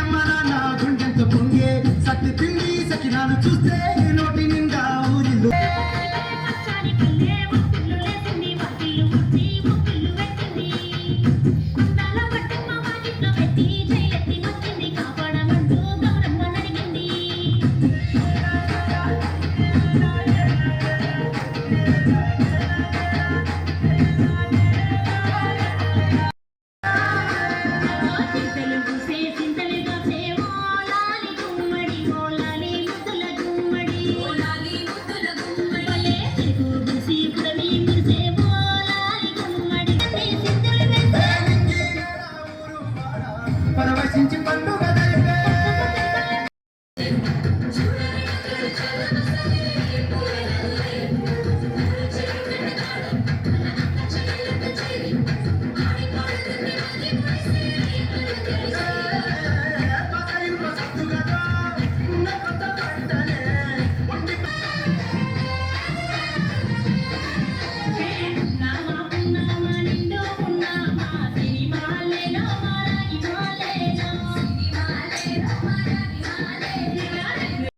అమ్మ నాన్న గుండెంత పొంగే సత్తి పిండి సకినాలు చూస్తే నోటి నిండా ఊరిల్లు.